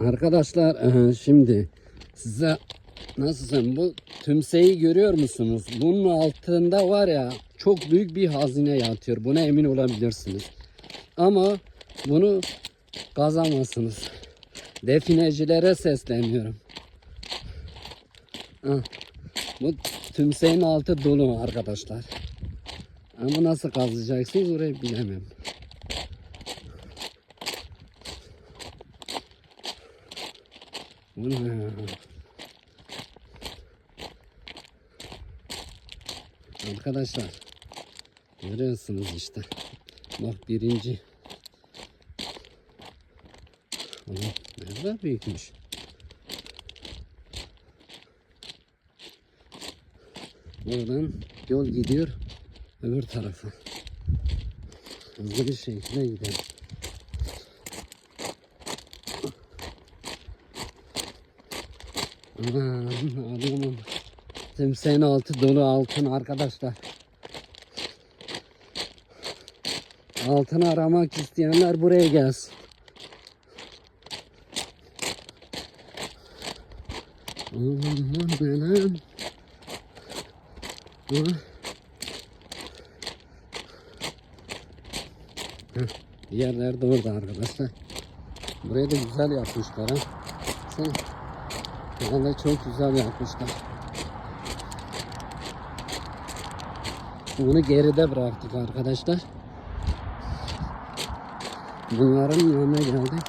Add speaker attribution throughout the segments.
Speaker 1: Arkadaşlar e, şimdi size nasılsın bu tümseyi görüyor musunuz? Bunun altında var ya çok büyük bir hazine yatıyor. Buna emin olabilirsiniz. Ama bunu kazamazsınız. Definecilere sesleniyorum. Ah, bu tümseyin altı dolu arkadaşlar. Ama nasıl kazıyacaksınız orayı bilemem. Bu ne ya? Arkadaşlar görüyorsunuz işte. Bak birinci. Oğlum ne kadar büyükmüş. Buradan yol gidiyor öbür tarafa. Hızlı bir şekilde gidelim. Adamım. Timsahın altı dolu altın arkadaşlar. Altın aramak isteyenler buraya gelsin. Aman benim. Diğerleri de orada arkadaşlar. Burayı da güzel yapmışlar ha. Sen Vallahi çok güzel yapmışlar. Bunu geride bıraktık arkadaşlar. Bunların yanına geldik.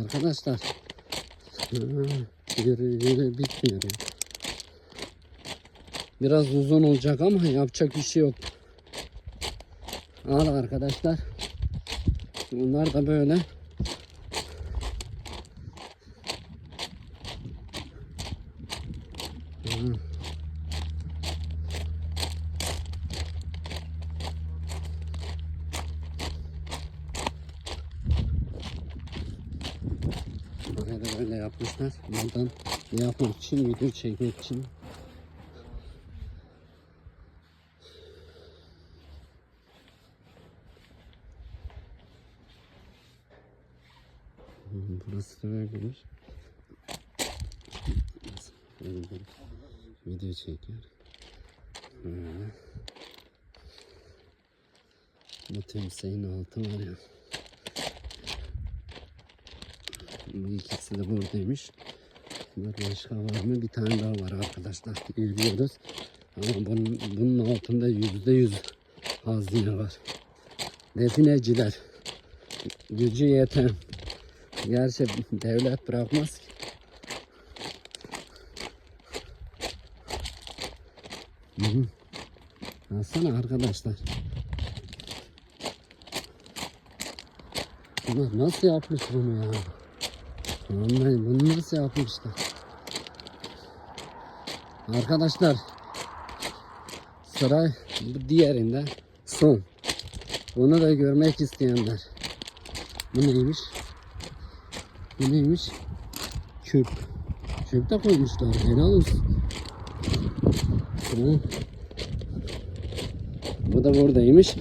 Speaker 1: Arkadaşlar yürü yürü bitmiyor. Biraz uzun olacak ama yapacak bir şey yok. Al arkadaşlar. Bunlar da böyle. Buraya böyle yapmışlar. Buradan yapmak için, video çekmek için Burası da. Böyle böyle video çekiyor. Böyle. Bu temseyin altı var ya. Bu ikisi de buradaymış. Burada başka var mı? Bir tane daha var arkadaşlar. Biliyoruz. Ama bunun, bunun altında yüzde yüz hazine var. Defineciler. Gücü yeten. Gerçi devlet bırakmaz ki. Alsana arkadaşlar. Bunlar nasıl yapmış bunu ya? Vallahi bunu nasıl yapmışlar? Arkadaşlar sıra diğerinde son. Bunu da görmek isteyenler. Bu neymiş? Bu neymiş? Çöp. Çöp de koymuşlar. Helal olsun. Bu, da buradaymış.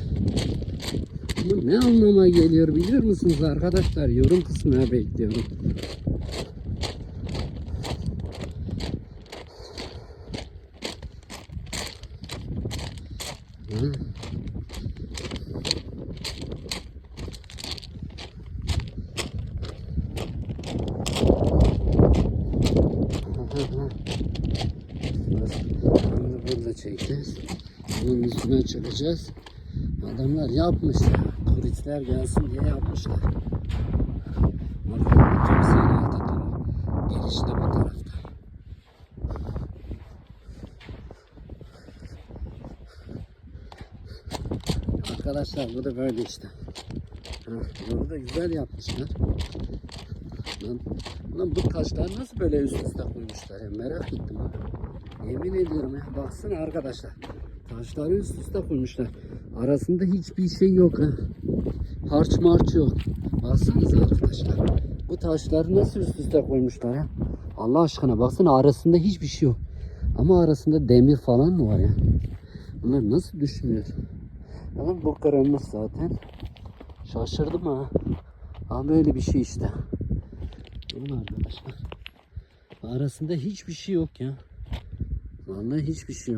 Speaker 1: Bu ne anlama geliyor biliyor musunuz arkadaşlar? Yorum kısmına bekliyorum. Hı? Bunu burada çekeceğiz. Bunun üstüne çıkacağız. Adamlar yapmış ya. Turistler gelsin diye yapmışlar. Bakın kimsenin altı durur. Giriş bu tarafta. Arkadaşlar bu da böyle işte. Yolu da güzel yapmışlar. Lan, lan bu taşlar nasıl böyle üst üste koymuşlar ya merak ettim ha. Yemin ediyorum ya baksana arkadaşlar. Taşları üst üste koymuşlar. Arasında hiçbir şey yok ha. Harç març yok. Baksanıza arkadaşlar. Bu taşları nasıl üst üste koymuşlar ya. Allah aşkına baksana arasında hiçbir şey yok. Ama arasında demir falan mı var ya? Bunlar nasıl düşmüyor? Ama bu kırılmış zaten. Şaşırdım ha. Ama böyle bir şey işte. Bakın arkadaşlar. Arasında hiçbir şey yok ya. Vallahi hiçbir şey yok.